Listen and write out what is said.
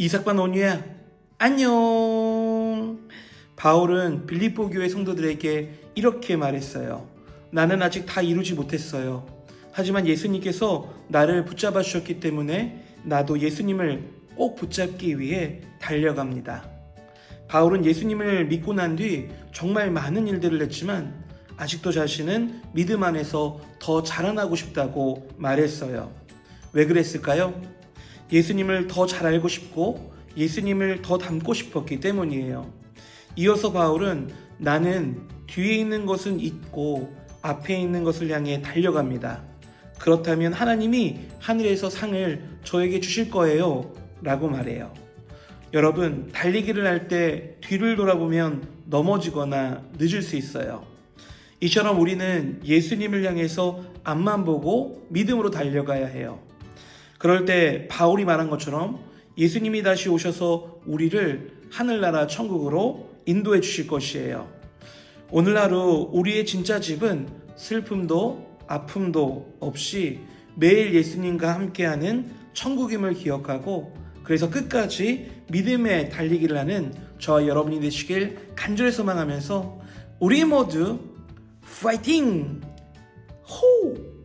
이삭반 온유야, 안녕. 바울은 빌립보 교회 성도들에게 이렇게 말했어요. 나는 아직 다 이루지 못했어요. 하지만 예수님께서 나를 붙잡아 주셨기 때문에 나도 예수님을 꼭 붙잡기 위해 달려갑니다. 바울은 예수님을 믿고 난 뒤 정말 많은 일들을 했지만 아직도 자신은 믿음 안에서 더 자라나고 싶다고 말했어요. 왜 그랬을까요? 예수님을 더 잘 알고 싶고 예수님을 더 닮고 싶었기 때문이에요. 이어서 바울은 나는 뒤에 있는 것은 잊고 앞에 있는 것을 향해 달려갑니다. 그렇다면 하나님이 하늘에서 상을 저에게 주실 거예요. 라고 말해요. 여러분, 달리기를 할 때 뒤를 돌아보면 넘어지거나 늦을 수 있어요. 이처럼 우리는 예수님을 향해서 앞만 보고 믿음으로 달려가야 해요. 그럴 때 바울이 말한 것처럼 예수님이 다시 오셔서 우리를 하늘나라 천국으로 인도해 주실 것이에요. 오늘 하루 우리의 진짜 집은 슬픔도 아픔도 없이 매일 예수님과 함께하는 천국임을 기억하고 그래서 끝까지 믿음의 달리기를 하는 저와 여러분이 되시길 간절히 소망하면서 우리 모두 파이팅! 호!